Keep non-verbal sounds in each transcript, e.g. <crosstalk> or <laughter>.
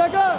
aga. Yapmayın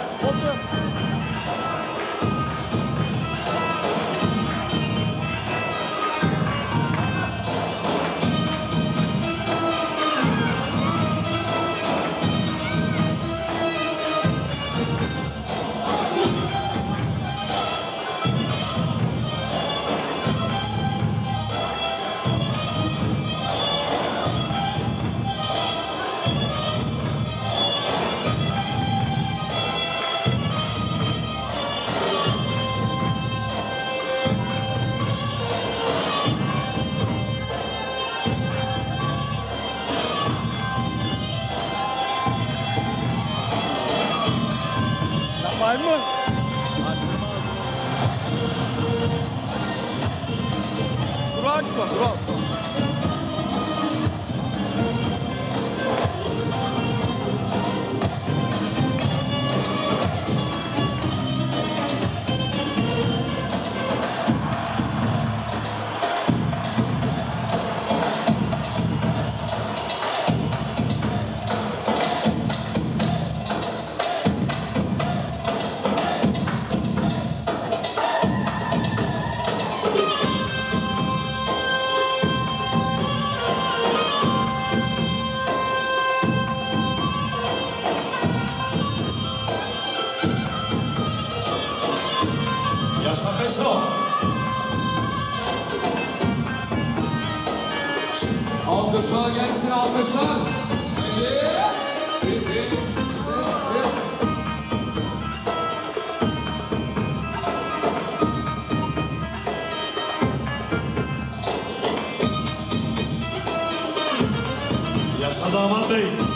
Yaşa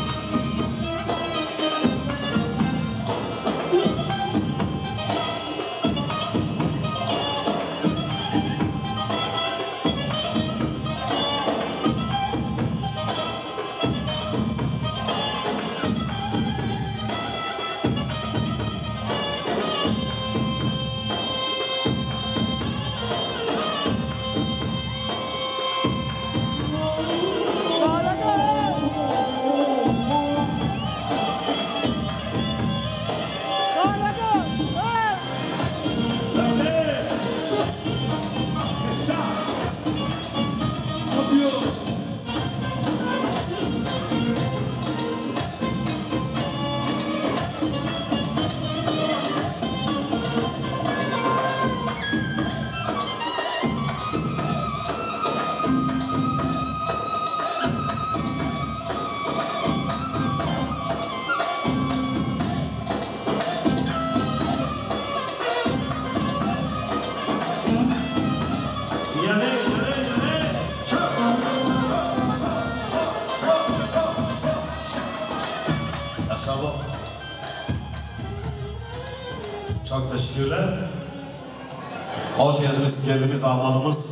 Hoş geldiniz, geldiniz damadımız.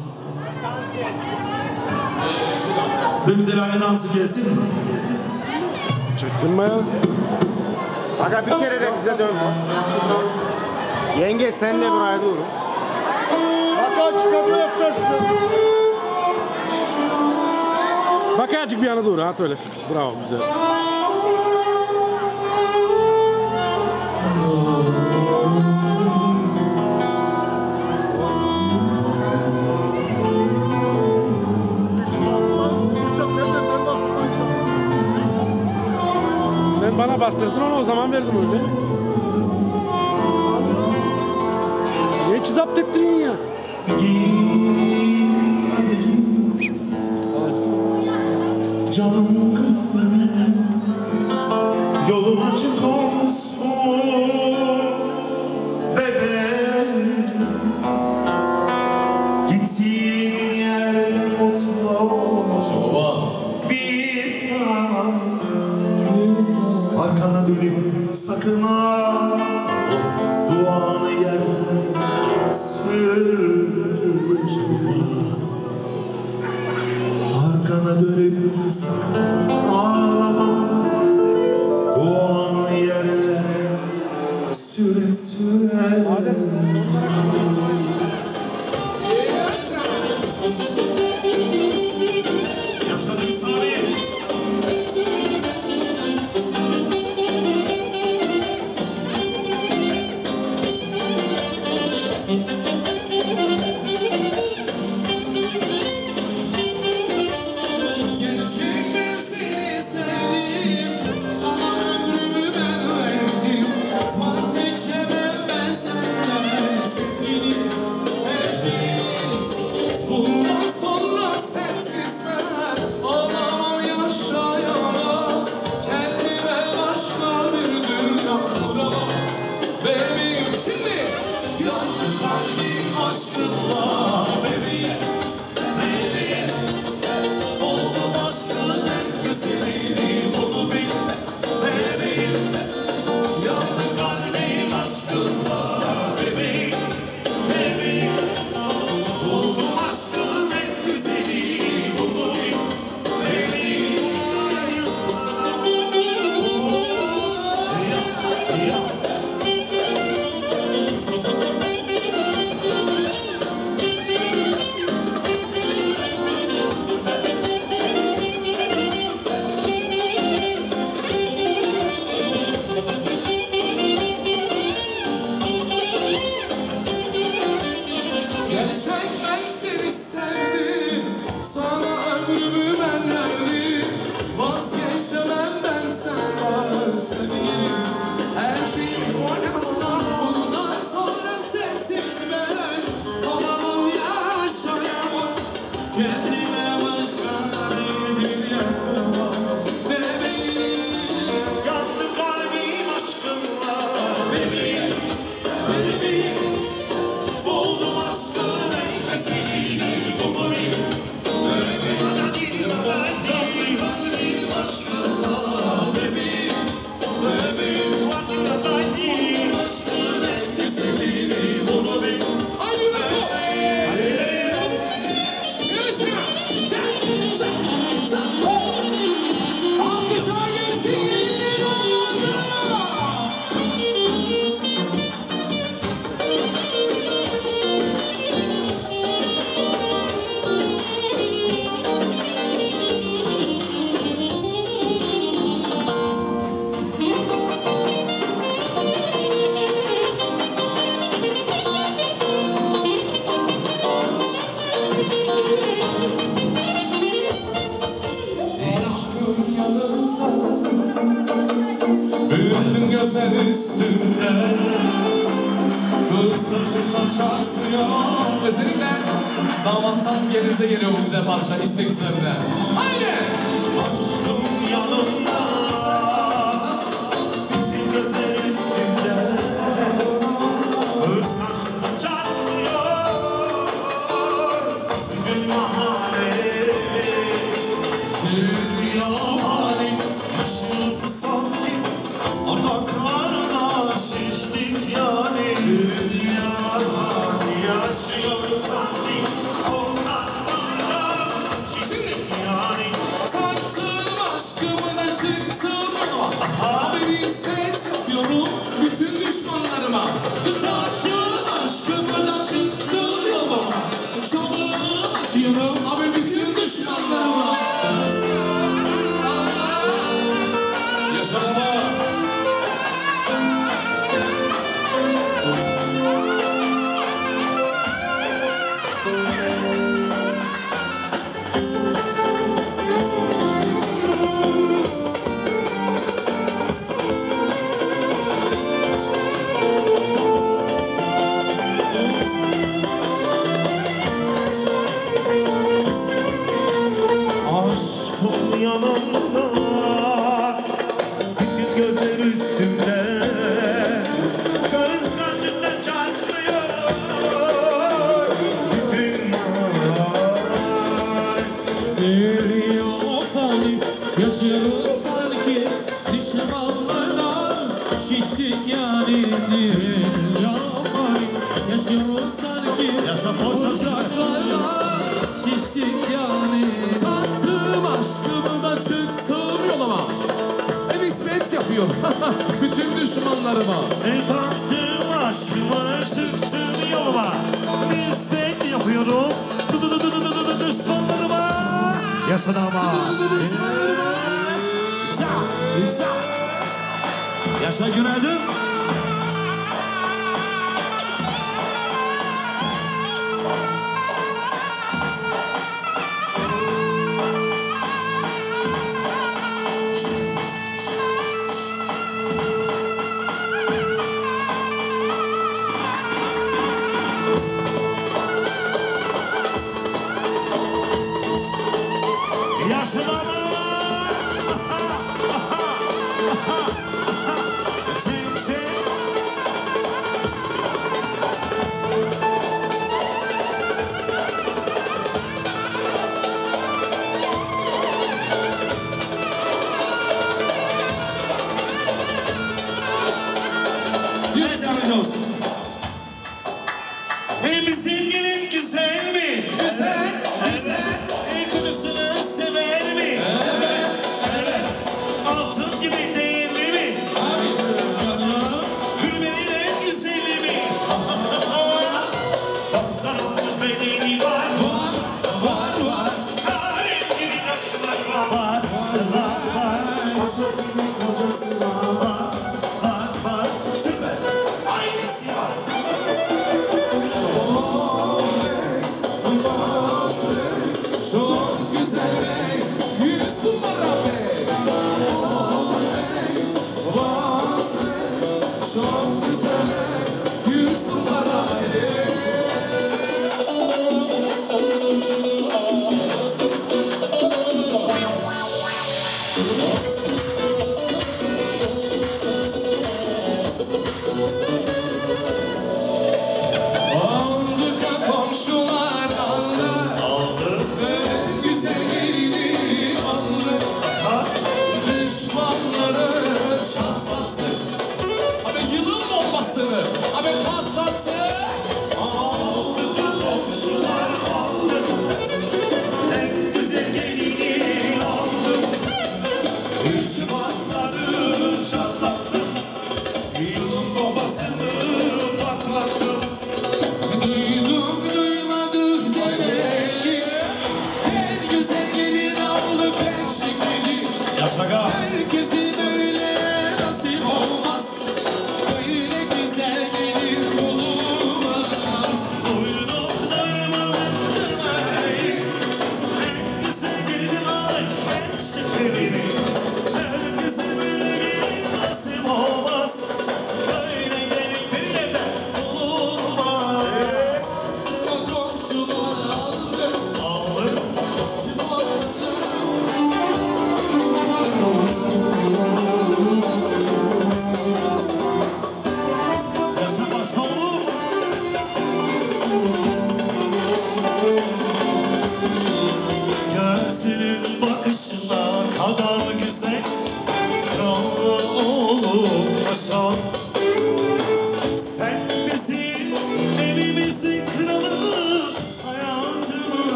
Bir güzel aile dansı gelsin. Çektin ya? Aga bir kere de bize dön. Yenge sen de buraya dur. Hakan çıkartma yapacaksın. Bak azıcık bir yana doğru at öyle. Bravo güzel. Sen bana bastırdın onu o zaman verdim öyle. Niye çizapt ettin ya? Canım kızım Yolun açık olsun dönüp sakın at Duanı yerlere sürme Arkana dönüp sakın ağlama. O anı yerlere süre süre Allah'tan gelirse geliyor bu bize parça istek üzerine. Haydi! yapıyor. <laughs> Bütün düşmanlarıma. E taktım aşkıma, çıktım yoluma. Mistek yapıyorum. Düşmanlarıma. Yaşadı ama. Düşmanlarıma. Yaşa, yaşa. Yaşa günaydın.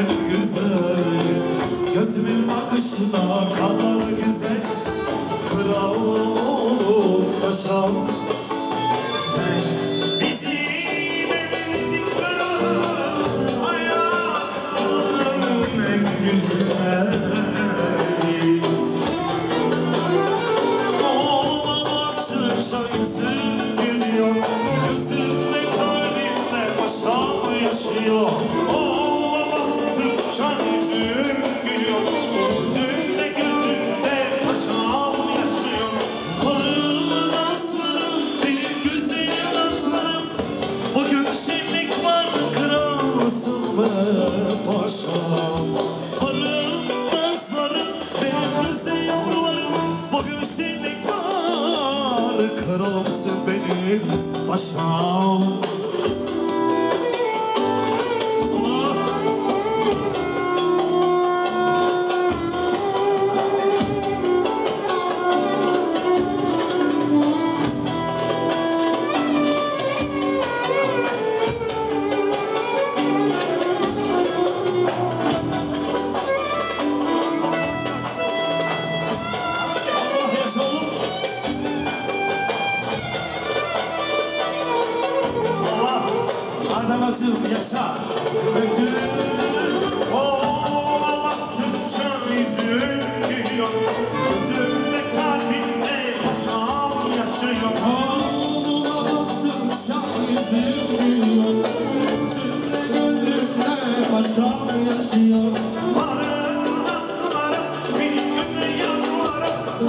hep güzel. Gözümün bakışına kadar güzel. Kral olup yaşam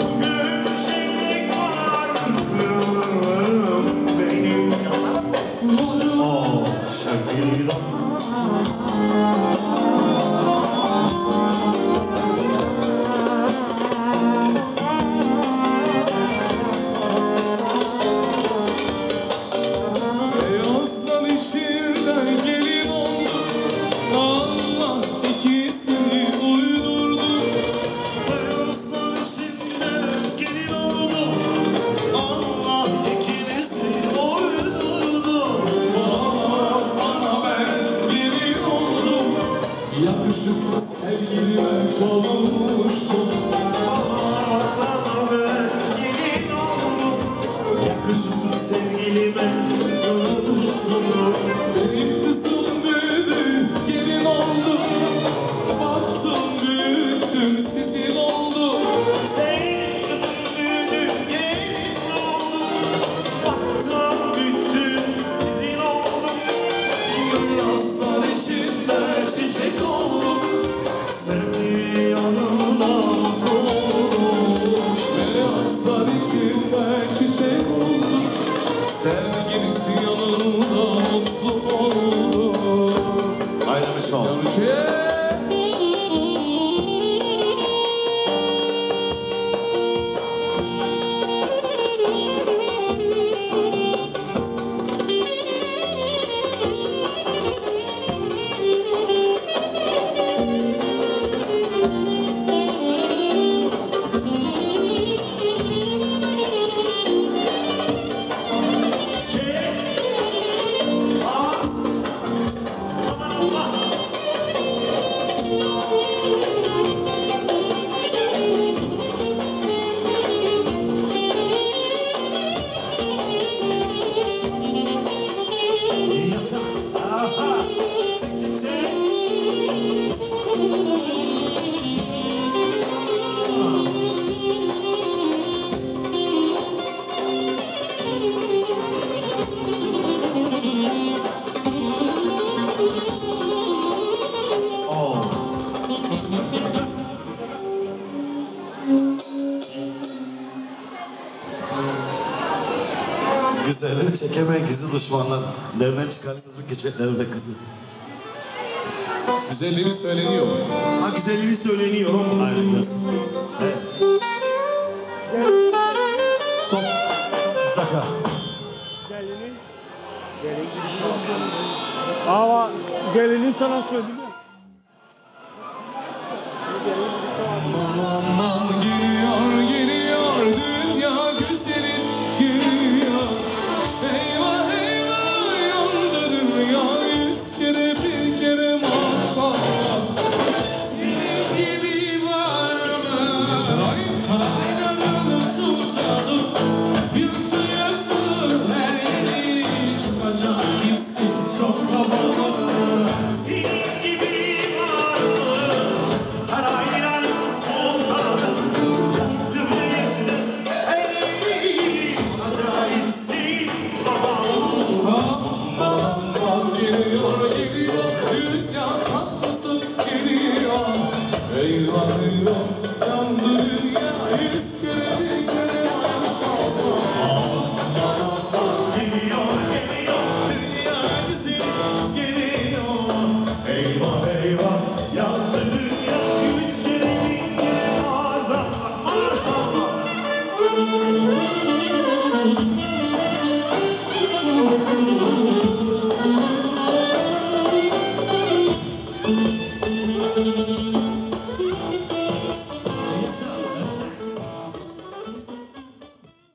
Hallelujah. güzeli çekemeyen gizli düşmanlar. Nereden çıkardınız bu keçetleri ve kızı? Güzelliğimiz söyleniyor. Ha güzelliğimiz söyleniyor. Aynen. Yes. Evet. Stop. Bir dakika. Gelinin. Gelin. Ama gelinin sana söyledi mi? arreglo, arreglo.